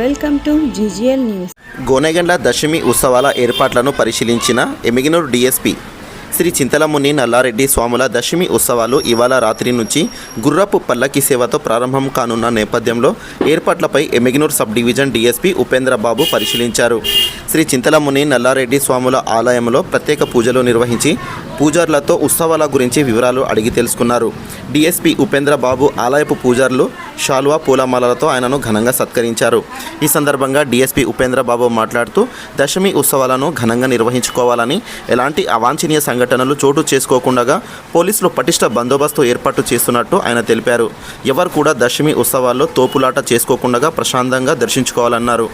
Welcome to GGL news. Gonegandla Dasami ఉత్సవాల ఏర్పాట్లను పరిశీలించిన ఎమిగినూరు డిఎస్పి శ్రీ చింతలముని నల్లారెడ్డి స్వాముల దశమి ఉత్సవాలు ఇవాళ రాత్రి నుంచి గుర్రపు పల్లకి సేవతో ప్రారంభం కానున్న నేపథ్యంలో ఏర్పాట్లపై Emmiganur sub division DSP Upendrababu పరిశీలించారు. శ్రీ చింతలముని నల్లారెడ్డి స్వాముల ఆలయంలో ప్రత్యేక పూజలు నిర్వహించి పూజారులతో ఉత్సవాల గురించి వివరాలు అడిగి తెలుసుకున్నారు. డీఎస్పీ ఉపేంద్రబాబు ఆలయపు పూజారులు షాల్వా పూలమాలలతో ఆయనను ఘనంగా సత్కరించారు. ఈ సందర్భంగా డీఎస్పీ ఉపేంద్రబాబు మాట్లాడుతూ దశమి ఉత్సవాలను ఘనంగా నిర్వహించుకోవాలని ఎలాంటి అవాంఛనీయ సంఘటనలు చోటు చేసుకోకుండా పోలీసులు పటిష్ట బందోబస్తు ఏర్పాటు చేస్తున్నట్టు ఆయన తెలిపారు. ఎవరు కూడా దశమి ఉత్సవాల్లో తోపులాట చేసుకోకుండా ప్రశాంతంగా దర్శించుకోవాలన్నారు.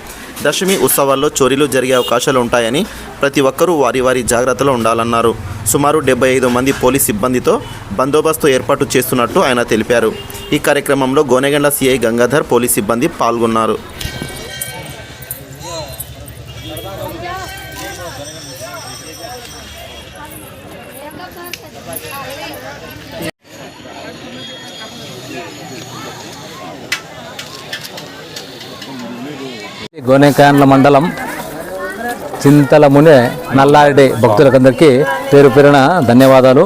దశమి ఉత్సవాల్లో చోరీలు జరిగే అవకాశాలు ఉంటాయని ప్రతి ఒక్కరూ వారి వారి జాగ్రత్తలో ఉండాలన్నారు. సుమారు డెబ్బై ఐదు మంది పోలీస్ సిబ్బందితో బందోబస్తు ఏర్పాటు చేస్తున్నట్టు ఆయన తెలిపారు. ఈ కార్యక్రమంలో గోనెగండ్ల సిఐ గంగాధర్ పోలీస్ సిబ్బంది పాల్గొన్నారు. గోనెకాండ్ల మండలం చింతలమునే నల్లారెడ్డి భక్తులకందరికీ పేరు పేరున ధన్యవాదాలు.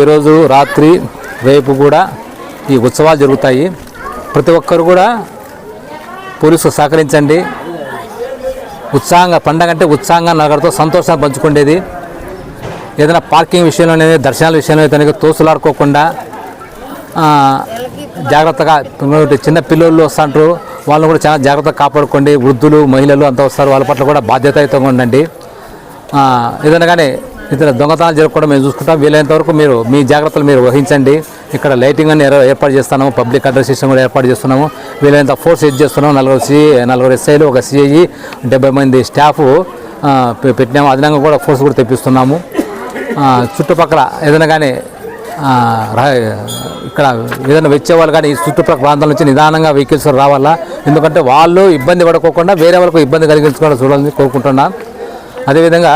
ఈరోజు రాత్రి రేపు కూడా ఈ ఉత్సవాలు జరుగుతాయి. ప్రతి ఒక్కరు కూడా పోలీసులు సహకరించండి. ఉత్సాహంగా పండగ అంటే ఉత్సాహంగా నగరతో సంతోషంగా పంచుకునేది. ఏదైనా పార్కింగ్ విషయంలోనే దర్శనాల విషయంలో తనకి తోసులాడుకోకుండా జాగ్రత్తగా చిన్న పిల్లలు వస్తుంటారు. వాళ్ళని కూడా చాలా జాగ్రత్తగా కాపాడుకోండి. వృద్ధులు మహిళలు అంతా వస్తారు. వాళ్ళ పట్ల కూడా బాధ్యతాయుతంగా ఉండండి. ఏదైనా కానీ ఇతర దొంగతనాలు జరగకుండా మేము చూసుకుంటాం. వీలైనంత వరకు మీరు మీ జాగ్రత్తలు మీరు వహించండి. ఇక్కడ లైటింగ్ అని ఏర్పాటు చేస్తున్నాము. పబ్లిక్ అడ్రస్ సిస్టమ్ కూడా ఏర్పాటు చేస్తున్నాము. వీలైనంత ఫోర్స్ ఎడ్ చేస్తున్నాము. నలుగురు సి నలుగురు ఎస్ఐలు ఒక సిఐ డెబ్బై మంది స్టాఫ్ పెట్టినాము. అదనంగా కూడా ఫోర్స్ కూడా తెప్పిస్తున్నాము. చుట్టుపక్కల ఏదైనా కానీ ఇక్కడ ఏదైనా వచ్చే వాళ్ళు కానీ ఈ చుట్టుపక్కల ప్రాంతాల నుంచి నిదానంగా వెహికల్స్ రావాలా? ఎందుకంటే వాళ్ళు ఇబ్బంది పడుకోకుండా వేరే వాళ్ళకు ఇబ్బంది కలిగించకుండా చూడాలని కోరుకుంటున్నాను అదేవిధంగా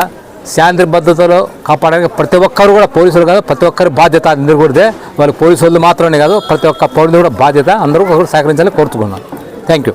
శాంతి భద్రతలో కాపాడడానికి ప్రతి ఒక్కరు కూడా పోలీసులు కాదు ప్రతి ఒక్కరి బాధ్యత అందరూ కూడా వాళ్ళు పోలీసు వాళ్ళు మాత్రమే కాదు ప్రతి ఒక్క పౌరులు కూడా బాధ్యత అందరూ సహకరించాలని కోరుతున్నాను థ్యాంక్ యూ